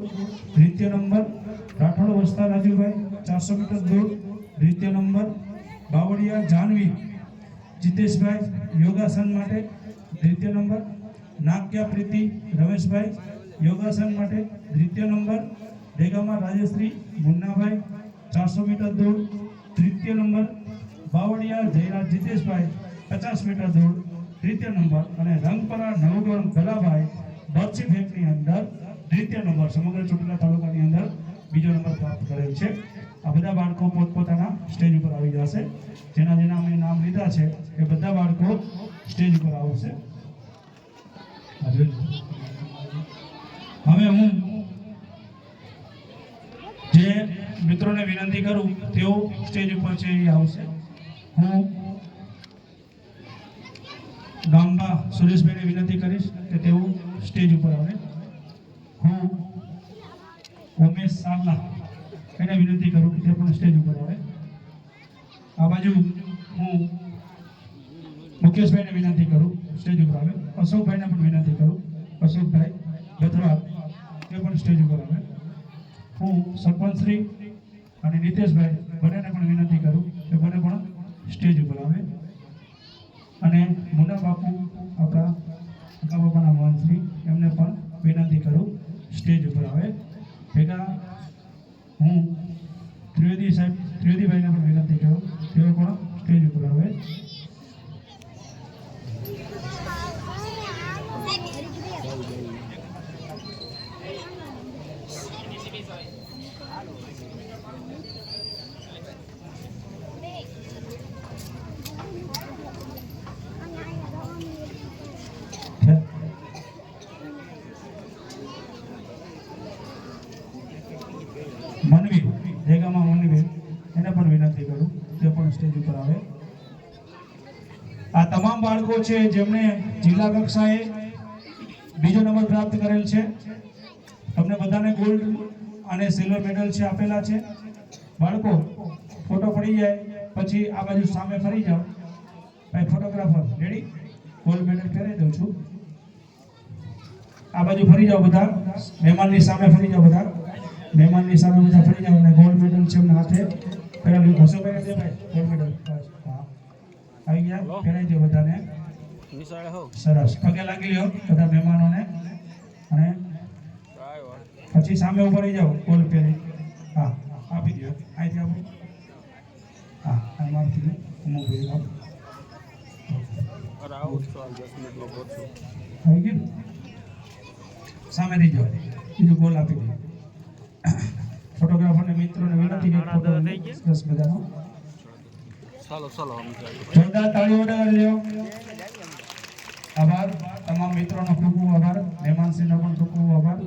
દ્વિતીય નંબર રાઠોડ વસ્તા રાજુભાઈ, ચારસો મીટર દોડ દ્વિતીય નંબર બાવળિયા જાનવી, જીતેશભાઈ યોગાસન માટે. દ્વિતીય નંબર નાગ્યા પ્રીતિ, રમેશભાઈ યોગાસન માટે. દ્વિતીય નંબર ડેગામા રાજેશ્રી મુન્નાભાઈ, ચારસો મીટર દોડ તૃતીય નંબર બાવળિયા જયરાજ જીતેશભાઈ, પચાસ મીટર દોડ તૃતીય નંબર અને રંગપરા નવગણ ગલાભાઈ બરછી ફેંકની અંદર દ્વિતીય નંબર, સમગ્ર ચોટીલા તાલુકાની અંદર બીજો નંબર પ્રાપ્ત કરેલ છે. આ બધા બાળકો પોતપોતાના સ્ટેજ ઉપર આવી જશે. જેના જેના અમે નામ લીધા છે, એ બધા બાળકો સ્ટેજ ઉપર આવશે. હવે હું જે મિત્રોને વિનંતી કરું, તેઓ સ્ટેજ ઉપર છે એ આવશે. હું ગામમાં સુરેશભાઈને વિનંતી કરીશ કે તેઓ સ્ટેજ ઉપર આવે. હું ઉમેશ સારલા એને વિનંતી કરું કે તે પણ સ્ટેજ ઉપર આવે. આ બાજુ હું મુકેશભાઈને વિનંતી કરું સ્ટેજ ઉપર આવે. અશોકભાઈને પણ વિનંતી કરું, અશોકભાઈ ગથવાલ તે પણ સ્ટેજ ઉપર આવે. હું સરપંચશ્રી અને નીતેશભાઈ બંનેને પણ વિનંતી કરું કે બંને પણ સ્ટેજ ઉપર આવે. અને મુન્ના બાપુ, આપણા બાપાના મહંતશ્રી, એમને પણ વિનંતી કરું સ્ટેજ ઉપર આવે. ભેગા હું, ત્રિવેદી સાહેબ, ત્રિવેદીભાઈને પણ વિનંતી કરું તેઓ પણ સ્ટેજ ઉપર આવે છે. મનવી જયગામાં મનવી એને પણ વિનંતી કરું તે પણ સ્ટેજ ઉપર આવે. આ તમામ બાળકો છે જેમણે જિલ્લા કક્ષાએ બીજો નંબર પ્રાપ્ત કરેલ છે. તમને બધાને ગોલ્ડ અને સિલ્વર મેડલ છે આપેલા છે. બાળકો ફોટો પડી જાય, પછી આ બાજુ સામે ફરી જાઓ. ભાઈ ફોટોગ્રાફર રેડી ગોલ્ડ મેડલ કરી દઉં છું. આ બાજુ ફરી જાઓ બધા. મહેમાનની સામે ફરી જાઓ બધા. મહેમાનની સામે બધા ફરી જાઓ અને ગોલ્ડ મેડલ છે એમના હાથે. પહેરાવી ઘસો પહેરાવી દે ભાઈ. આવી ગયા. પહેરાવી દે બધાને. હો. સરસ. પગે લાગી લ્યો બધા મહેમાનોને. અને પછી સામે ઉપર રહી જાઓ. કોલ પહેરી હા. આપી દો અહીંથી આપો હા. અહીં મારથી દો. હું ઊભી આપ આવું આવી ગયું? સામે રહી જાઓ. બીજું ગોલ આપી દો ફોટોગ્રાફરને મિત્રોને વિનંતી એક ફોટો સરસ મજાનો ચાલો ચાલો જોરદાર તાળીઓ વગાડી લ્યો. આભાર. તમામ મિત્રોનો ખૂબ ખૂબ આભાર. મહેમાનશ્રીનો પણ ખૂબ ખૂબ આભાર.